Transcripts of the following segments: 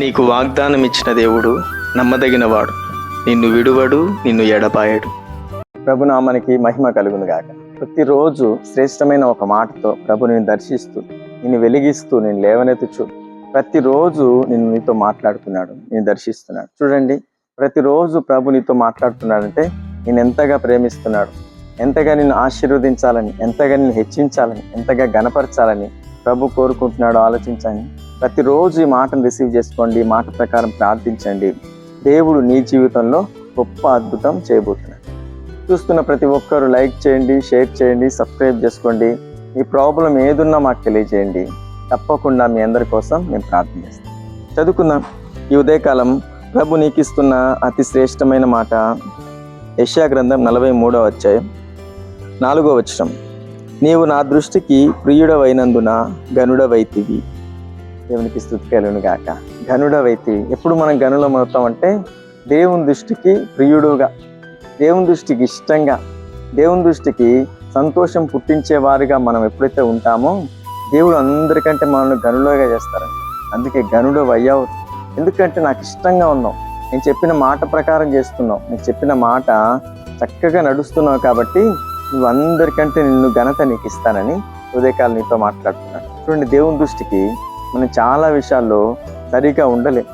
నీకు వాగ్దానం ఇచ్చిన దేవుడు నమ్మదగినవాడు. నిన్ను విడువడు నిన్ను ఎడపాయడు ప్రభునామానికి మహిమ కలుగును గాక. ప్రతిరోజు శ్రేష్టమైన ఒక మాటతో ప్రభు నేను దర్శిస్తూ నిన్ను వెలిగిస్తూ నేను లేవనెత్తుచు. ప్రతిరోజు నేను నీతో మాట్లాడుతున్నాడు నేను దర్శిస్తున్నాడు. చూడండి ప్రతిరోజు ప్రభు నీతో మాట్లాడుతున్నాడంటే నేను ఎంతగా ప్రేమిస్తున్నాడు. ఎంతగా నిన్ను ఆశీర్వదించాలని ఎంతగా నిన్ను హెచ్చించాలని ఎంతగా గనపరచాలని ప్రభు కోరుకుంటున్నాడో ఆలోచించండి. ప్రతిరోజు ఈ మాటను రిసీవ్ చేసుకోండి ఈ మాట ప్రకారం ప్రార్థించండి. దేవుడు నీ జీవితంలో గొప్ప అద్భుతం చేయబోతున్నాడు. చూస్తున్న ప్రతి ఒక్కరు లైక్ చేయండి షేర్ చేయండి సబ్స్క్రైబ్ చేసుకోండి. మీ ప్రాబ్లం ఏదున్నా మాకు తెలియజేయండి. తప్పకుండా మీ అందరి కోసం మేము ప్రార్థన చేస్తాం. చదువుకుందాం. ఈ ఉదయకాలం ప్రభు నీకు ఇస్తున్న అతి శ్రేష్టమైన మాట. యష్యా గ్రంథం నలభై మూడవ అధ్యాయం నాలుగో వచ్చడం నీవు నా దృష్టికి ప్రియుడవైనందున గనుడవైతివి. దేవునికి స్థుతి కలుగును గాక. గనుడవైతే ఎప్పుడు మనం గనులం అవుతామంటే దేవుని దృష్టికి ప్రియుడుగా దేవుని దృష్టికి ఇష్టంగా దేవుని దృష్టికి సంతోషం పుట్టించేవారుగా మనం ఎప్పుడైతే ఉంటామో దేవుడు అందరికంటే మనల్ని గనులోగా చేస్తారండి. అందుకే గనుడు అయ్యావు. ఎందుకంటే నాకు ఇష్టంగా ఉన్నావు. నేను చెప్పిన మాట ప్రకారం చేస్తున్నావు. నేను చెప్పిన మాట చక్కగా నడుస్తున్నావు కాబట్టి నువ్వు అందరికంటే నిన్ను ఘనత నీకు ఇస్తానని ఉదయకాలం నీతో మాట్లాడుతున్నాను. చూడండి దేవుని దృష్టికి మనం చాలా విషయాల్లో సరిగా ఉండలేం.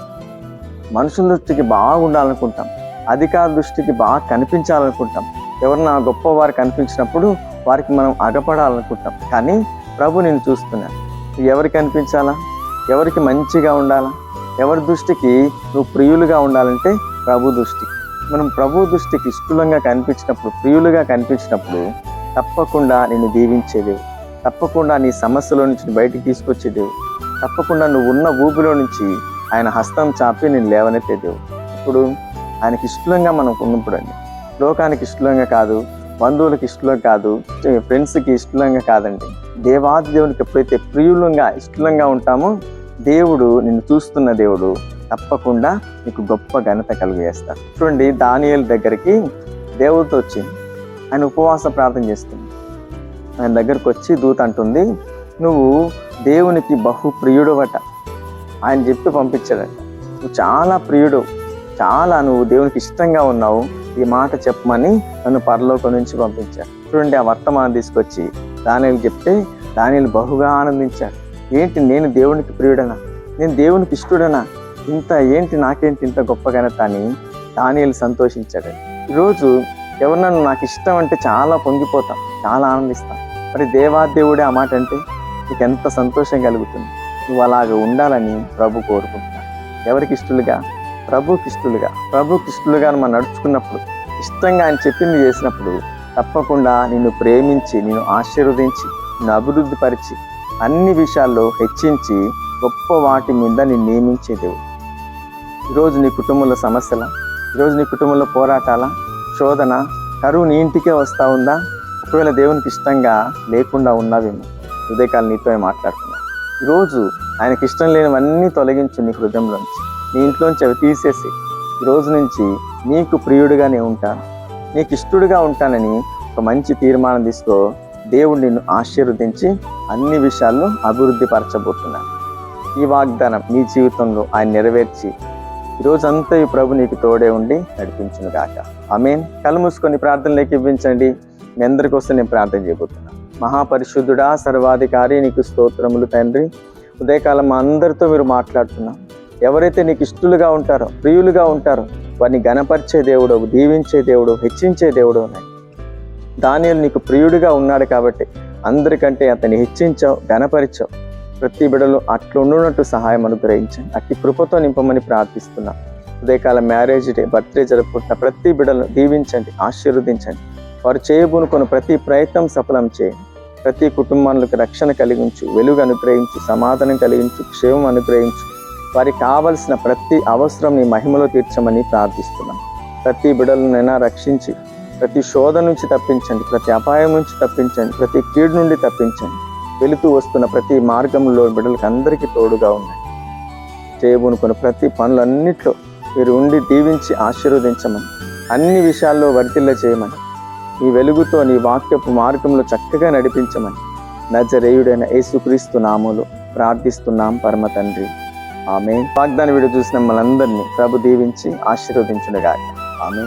మనుషుల దృష్టికి బాగా ఉండాలనుకుంటాం. అధికార దృష్టికి బాగా కనిపించాలనుకుంటాం. ఎవరన్నా గొప్పవారు కనిపించినప్పుడు వారికి మనం అగపడాలనుకుంటాం. కానీ ప్రభు నేను చూస్తున్నాను ఎవరు ఎవరికి కనిపించాలా? ఎవరికి మంచిగా ఉండాలా? ఎవరి దృష్టికి నువ్వు ప్రియులుగా ఉండాలంటే ప్రభు దృష్టి. మనం ప్రభు దృష్టికి ఇష్టలంగా కనిపించినప్పుడు ప్రియులుగా కనిపించినప్పుడు తప్పకుండా నిన్ను దీవించేదేవు తప్పకుండా నీ సమస్యలో నుంచి బయటికి తీసుకొచ్చేదేవు తప్పకుండా నువ్వు ఉన్న ఊపిలో నుంచి ఆయన హస్తం చాపి నేను లేవనెత్తేదేవు ఇప్పుడు ఆయనకి ఇష్టంగా మనం ఉన్నప్పుడు అండి లోకానికి ఇష్టంగా కాదు బంధువులకు ఇష్టంగా కాదు ఫ్రెండ్స్కి ఇష్టంగా కాదండి. దేవాది దేవునికి ఎప్పుడైతే ప్రియులంగా ఇష్టంగా ఉంటామో దేవుడు నిన్ను చూస్తున్న దేవుడు తప్పకుండా నీకు గొప్ప ఘనత కలుగజేస్తాడు. చూడండి దానియల్ దగ్గరికి దేవుడితో వచ్చింది ఆయన ఉపవాస ప్రార్థన చేస్తుంది. ఆయన దగ్గరకు వచ్చి దూత అంటుంది నువ్వు దేవునికి బహు ప్రియుడవట. ఆయన చెప్పి పంపించాడట. నువ్వు చాలా ప్రియుడు. చాలా నువ్వు దేవునికి ఇష్టంగా ఉన్నావు. ఈ మాట చెప్పమని నన్ను పరలోకం నుంచి పంపించాడు చూడండి ఆ వర్తమానం తీసుకొచ్చి దానిని చెప్తే దానిని బహుగా ఆనందించాడు ఏంటి నేను దేవునికి ప్రియుడనా? నేను దేవునికి ఇష్టడనా? ఇంత ఏంటి నాకేంటి ఇంత గొప్ప ఘనత అని దానియలు సంతోషించాడు ఈరోజు ఎవరినన్ను నాకు ఇష్టం అంటే చాలా పొంగిపోతాం చాలా ఆనందిస్తాం. మరి దేవాదేవుడే ఆ మాట అంటే? నీకు ఎంత సంతోషం కలుగుతుంది? నువ్వు అలాగ ఉండాలని ప్రభు కోరుకుంటున్నాడు. ఎవరికి ఇష్టలుగా? ప్రభుకి ఇష్టలుగా. ప్రభుకి ఇష్టలుగా మనం నడుచుకున్నప్పుడు ఇష్టంగా ఆయన చెప్పింది చేసినప్పుడు తప్పకుండా నిన్ను ప్రేమించి నిన్ను ఆశీర్వదించి నిన్ను అభివృద్ధి పరిచి అన్ని విషయాల్లో హెచ్చించి గొప్ప వాటి మీద నిన్ను నియమించే దేవుడు. ఈరోజు నీ కుటుంబంలో సమస్యల? ఈరోజు నీ కుటుంబంలో పోరాటాల? శోధన? కరువు నీ ఇంటికే వస్తూ ఉందా? ఒకవేళ దేవునికి ఇష్టంగా లేకుండా ఉన్నావేమో. హృదయకాలు నీతో మాట్లాడుతున్నాను ఈరోజు ఆయనకి ఇష్టం లేనివన్నీ తొలగించు నీ హృదయంలోంచి. నీ ఇంట్లోంచి అవి తీసేసి రోజు నుంచి నీకు ప్రియుడిగానే ఉంటాను. నీకు ఇష్టడుగా ఉంటానని ఒక మంచి తీర్మానం తీసుకో. దేవుడు నిన్ను ఆశీర్వదించి అన్ని విషయాల్లో అభివృద్ధి పరచబోతున్నాను ఈ వాగ్దానం నీ జీవితంలో ఆయన నెరవేర్చి ఈరోజంతా ఈ ప్రభు నీకు తోడే ఉండి నడిపించును గాక ఆమెన్. కళ్ళు మూసుకొని ప్రార్థనలోకి ఇవ్వించండి. మీ అందరి కోసం నేను ప్రార్థన చేయబోతున్నాను మహాపరిశుద్ధుడా సర్వాధికారి నీకు స్తోత్రములు తండ్రి. ఉదయకాలం మా అందరితో మీరు మాట్లాడుతున్నాం. ఎవరైతే నీకు ఇష్టలుగా ఉంటారో ప్రియులుగా ఉంటారో వారిని గణపరిచే దేవుడు దీవించే దేవుడు హెచ్చించే దేవుడు ఉన్నాయి దానియలు నీకు ప్రియుడిగా ఉన్నాడు కాబట్టి అందరికంటే అతన్ని హెచ్చించావు గణపరిచావు ప్రతి బిడలు అట్లుండునట్టు సహాయం అనుగ్రహించండి అట్టి కృపతో నింపమని ప్రార్థిస్తున్నాను ఉదయకాల మ్యారేజ్ డే బర్త్డే జరుపుకుంటున్న ప్రతి బిడలను దీవించండి ఆశీర్వదించండి. వారు చేయబోనుకున్న ప్రతి ప్రయత్నం సఫలం చేయండి. ప్రతి కుటుంబానికి రక్షణ కలిగించు వెలుగు అనుగ్రహించు సమాధానం కలిగించు క్షేమం అనుగ్రహించు. వారికి కావలసిన ప్రతి అవసరం నీ మహిమలో తీర్చమని ప్రార్థిస్తున్నాం. ప్రతి బిడలనైనా రక్షించి ప్రతి శోధ నుంచి తప్పించండి ప్రతి అపాయం నుంచి తప్పించండి ప్రతి కీడు నుండి తప్పించండి. వెళుతూ వస్తున్న ప్రతి మార్గంలో బిడ్డలకు అందరికీ తోడుగా ఉన్నాయి చేయబోనుకున్న ప్రతి పనులన్నిట్లో మీరు ఉండి దీవించి ఆశీర్వదించమని అన్ని విషయాల్లో వర్తిల్ల చేయమని నీ వెలుగుతో నీ వాక్యపు మార్గంలో చక్కగా నడిపించమని నజరేయుడైన యేసుక్రీస్తు నాములు ప్రార్థిస్తున్నాం పరమ తండ్రి. ఆమె వాగ్దాన వీడియో చూసిన మనందరినీ ప్రభు దీవించి ఆశీర్వదించునుగాక. ఆమె